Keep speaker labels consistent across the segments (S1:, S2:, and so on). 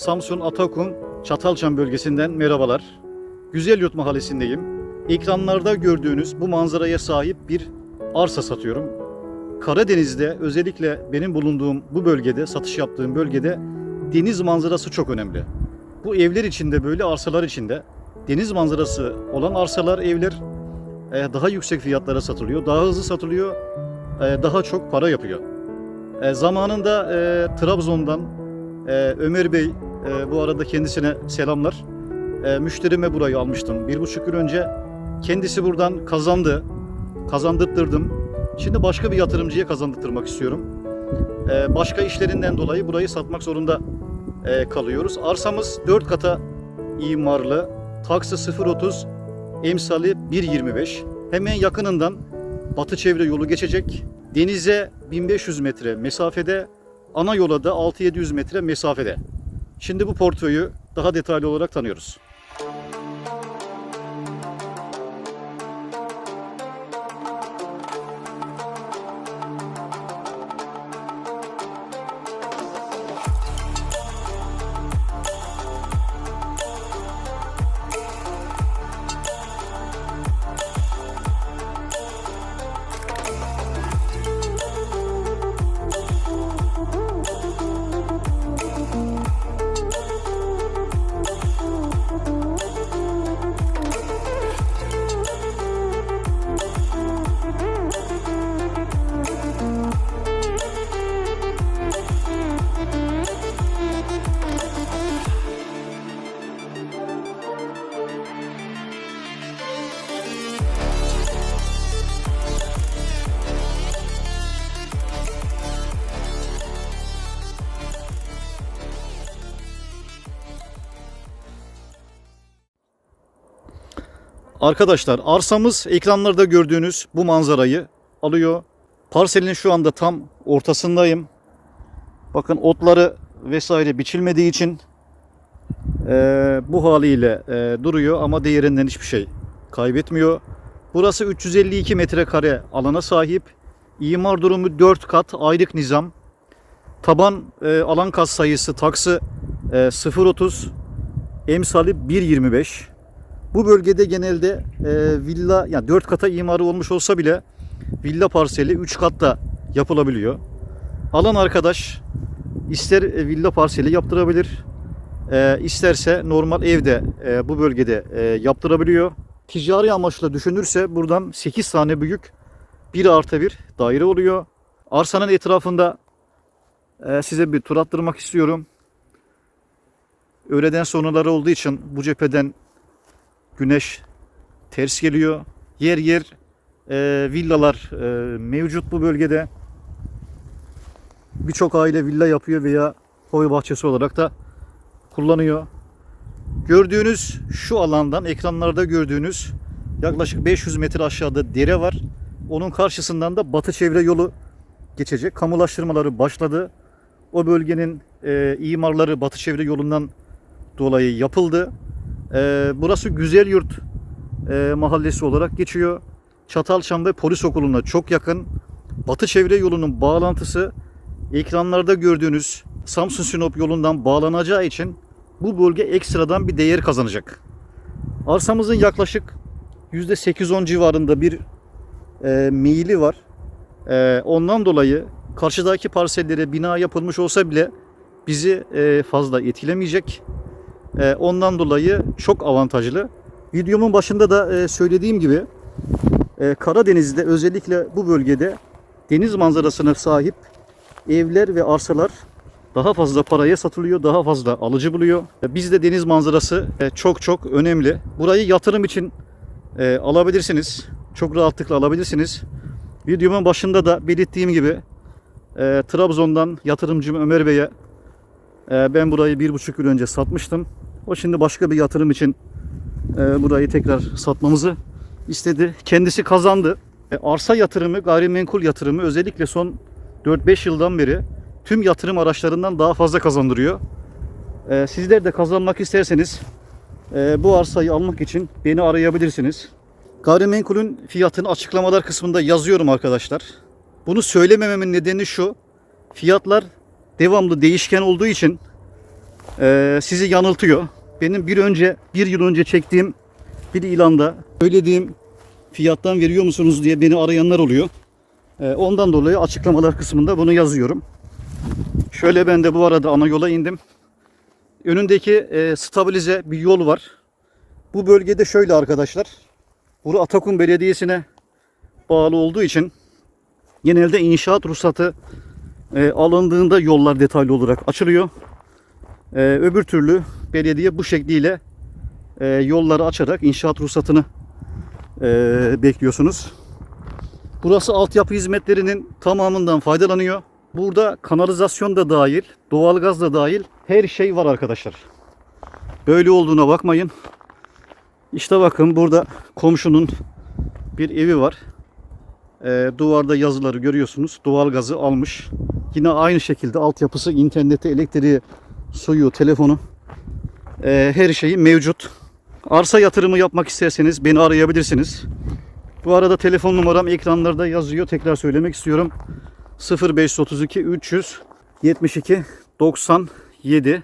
S1: Samsun Atakum Çatalçam bölgesinden merhabalar. Güzel Yurt Mahallesi'ndeyim. Ekranlarda gördüğünüz bu manzaraya sahip bir arsa satıyorum. Karadeniz'de özellikle benim bulunduğum bu bölgede, satış yaptığım bölgede deniz manzarası çok önemli. Bu evler içinde böyle arsalar içinde deniz manzarası olan arsalar, evler e, daha yüksek fiyatlara satılıyor, daha hızlı satılıyor, e, daha çok para yapıyor. E, Zamanında Trabzon'dan Ömer Bey, e, bu arada kendisine selamlar. E, Müşterime burayı almıştım bir buçuk yıl önce. Kendisi buradan kazandı, kazandırttırdım. Şimdi başka bir yatırımcıya kazandırtırmak istiyorum. E, Başka işlerinden dolayı burayı satmak zorunda e, kalıyoruz. Arsamız 4 kata imarlı, taksi 030, emsali 1.25. Hemen yakınından batı çevre yolu geçecek. Denize 1500 metre mesafede, ana yola da 6-700 metre mesafede. Şimdi bu portföyü daha detaylı olarak tanıyoruz. Arkadaşlar arsamız ekranlarda gördüğünüz bu manzarayı alıyor. Parselin şu anda tam ortasındayım. Bakın otları vesaire biçilmediği için eee, bu haliyle eee, duruyor ama değerinden hiçbir şey kaybetmiyor. Burası 352 metrekare alana sahip. İmar durumu 4 kat ayrık nizam. Taban eee, alan kat sayısı taksı eee, 0.30 emsali 1.25. Bu bölgede genelde e, villa yani 4 kata imarı olmuş olsa bile villa parseli 3 katta yapılabiliyor. Alan arkadaş ister e, villa parseli yaptırabilir, e, isterse normal evde e, bu bölgede e, yaptırabiliyor. Ticari amaçla düşünürse buradan 8 tane büyük 1 artı 1 daire oluyor. Arsanın etrafında e, size bir tur attırmak istiyorum. Öğleden sonraları olduğu için bu cepheden güneş ters geliyor. Yer yer e, villalar e, mevcut bu bölgede. Birçok aile villa yapıyor veya hobi bahçesi olarak da kullanıyor. Gördüğünüz şu alandan ekranlarda gördüğünüz yaklaşık 500 metre aşağıda dere var. Onun karşısından da batı çevre yolu geçecek. Kamulaştırmaları başladı. O bölgenin e, imarları batı çevre yolundan dolayı yapıldı. Ee, burası Güzel Yurt e, mahallesi olarak geçiyor. Çatalçam polis okuluna çok yakın. Batı çevre yolunun bağlantısı ekranlarda gördüğünüz Samsun Sinop yolundan bağlanacağı için bu bölge ekstradan bir değer kazanacak. Arsamızın yaklaşık %8-10 civarında bir e, meyili var. E, ondan dolayı karşıdaki parsellere bina yapılmış olsa bile bizi e, fazla etkilemeyecek. E, ondan dolayı çok avantajlı. Videomun başında da e, söylediğim gibi e, Karadeniz'de özellikle bu bölgede deniz manzarasına sahip evler ve arsalar daha fazla paraya satılıyor, daha fazla alıcı buluyor. Bizde deniz manzarası çok çok önemli. Burayı yatırım için alabilirsiniz. Çok rahatlıkla alabilirsiniz. Videomun başında da belirttiğim gibi Trabzon'dan yatırımcım Ömer Bey'e ben burayı bir buçuk yıl önce satmıştım. O şimdi başka bir yatırım için e, burayı tekrar satmamızı istedi. Kendisi kazandı. E, arsa yatırımı, gayrimenkul yatırımı özellikle son 4-5 yıldan beri tüm yatırım araçlarından daha fazla kazandırıyor. E, sizler de kazanmak isterseniz e, bu arsayı almak için beni arayabilirsiniz. Gayrimenkulün fiyatını açıklamalar kısmında yazıyorum arkadaşlar. Bunu söylemememin nedeni şu. Fiyatlar devamlı değişken olduğu için Ee, sizi yanıltıyor. Benim bir önce bir yıl önce çektiğim bir ilanda söylediğim fiyattan veriyor musunuz diye beni arayanlar oluyor. Ee, ondan dolayı açıklamalar kısmında bunu yazıyorum. Şöyle ben de bu arada ana yola indim. Önündeki e, stabilize bir yol var. Bu bölgede şöyle arkadaşlar. Bura Atakum Belediyesi'ne bağlı olduğu için genelde inşaat ruhsatı e, alındığında yollar detaylı olarak açılıyor. E, öbür türlü belediye bu şekliyle e, yolları açarak inşaat ruhsatını e, bekliyorsunuz. Burası altyapı hizmetlerinin tamamından faydalanıyor. Burada kanalizasyon da dahil, doğalgaz da dahil her şey var arkadaşlar. Böyle olduğuna bakmayın. İşte bakın burada komşunun bir evi var. Ee, duvarda yazıları görüyorsunuz. Doğalgazı almış. Yine aynı şekilde altyapısı, interneti, elektriği, suyu, telefonu ee, her şeyi mevcut. Arsa yatırımı yapmak isterseniz beni arayabilirsiniz. Bu arada telefon numaram ekranlarda yazıyor. Tekrar söylemek istiyorum. 0532 372 97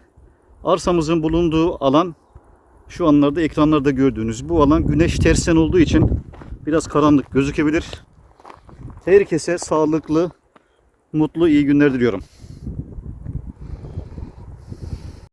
S1: Arsamızın bulunduğu alan şu anlarda ekranlarda gördüğünüz bu alan güneş tersten olduğu için biraz karanlık gözükebilir. Herkese sağlıklı, mutlu, iyi günler diliyorum.